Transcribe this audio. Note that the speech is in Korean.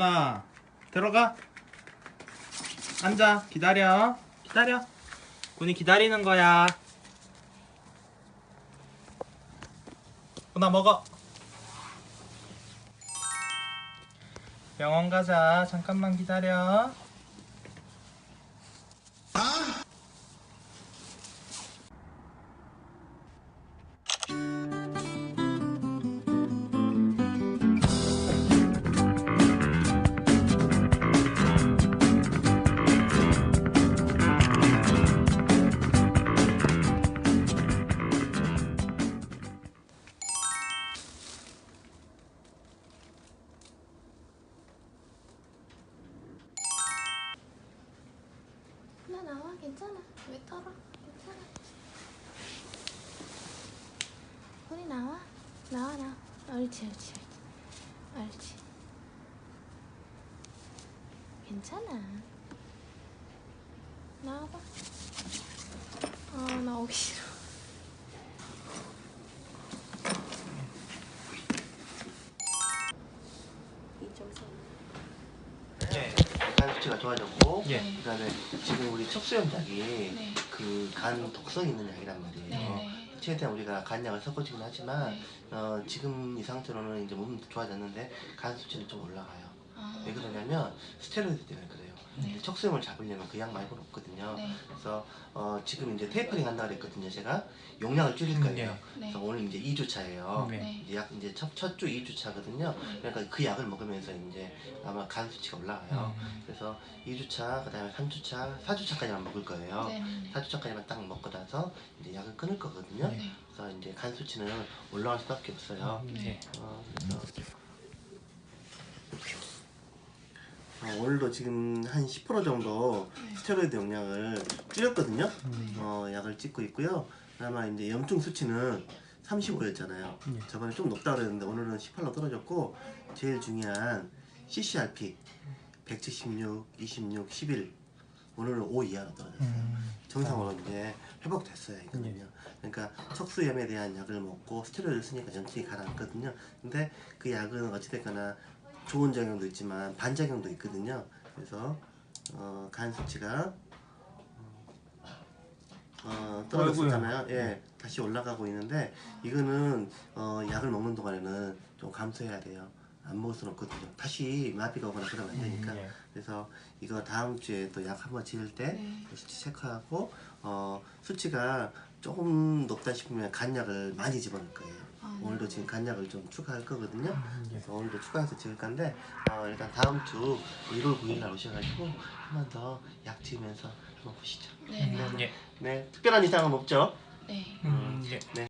나 들어가. 앉아 기다려. 기다려. 군이 기다리는 거야. 나 먹어. 병원 가자. 잠깐만 기다려 나 나와 괜찮아. 왜 떨어? 괜찮아. 우리 나와? 나와 나와 옳지 옳지. 옳지. 괜찮아. 나와봐. 아나 오기 싫어 수치가 좋아졌고 예. 그다음에 지금 우리 척수염약이 네. 그간 독성 있는 약이란 말이에요. 네, 네. 최대한 우리가 간약을 섞어주긴 하지만 네. 어, 지금 이 상태로는 이제 몸도 좋아졌는데 간 수치는 좀 올라가요. 아, 왜 그러냐면 스테로이드 때문에 그래요. 네. 척수염을 잡으려면 그 약 말고는 없거든요. 네. 그래서 어, 지금 이제 테이퍼링 한다 그랬거든요. 제가 용량을 줄일 음, 거예요. 네. 그래서 오늘 이제 2주 차예요. 네. 네. 이제 약 이제 첫, 첫주 2주 차거든요. 그러니까 그 약을 먹으면서 이제 아마 간 수치가 올라가요. 음. 그래서 2주 차, 그 다음에 3주 차, 4주 차까지만 먹을 거예요. 네, 네. 4주 차까지만 딱 먹고 나서 이제 약을 끊을 거거든요. 네. 그래서 이제 간 수치는 올라갈 수밖에 없어요. 네. 어, 그래서 어, 오늘도 지금 한 10% 정도 네. 스테로이드 용량을 줄였거든요. 음. 어, 약을 찍고 있고요. 아마 이제 염증 수치는 35였잖아요. 네. 저번에 좀 높다 그랬는데 오늘은 18로 떨어졌고 제일 중요한 CCRP 176, 26, 11 오늘은 5 이하로 떨어졌어요. 음. 정상으로 이제 회복됐어요 이거는요. 그러니까 척수염에 대한 약을 먹고 스테로이드를 쓰니까 염증이 가라앉거든요. 근데 그 약은 어찌됐거나 좋은 작용도 있지만 반작용도 있거든요. 그래서 어, 간 수치가 어, 떨어졌잖아요. 예, 다시 올라가고 있는데 이거는 어, 약을 먹는 동안에는 좀 감소해야 돼요. 안 먹을 수는 없거든요. 다시 마비가 오거나 그러면 안 되니까. 음, 예. 그래서 이거 다음 주에 또 약 한번 지을 때 네. 수치 체크하고 어, 수치가 조금 높다 싶으면 간약을 많이 집어넣을 거예요. 아, 네. 오늘도 지금 간약을 좀 추가할 거거든요. 음, 예. 그래서 오늘도 추가해서 지을 건데 어, 일단 다음 주 1월 9일 날 오셔가지고 한 번 더 약 지으면서 한번 보시죠. 네. 음, 예. 네, 특별한 이상은 없죠? 네. 음, 예. 네.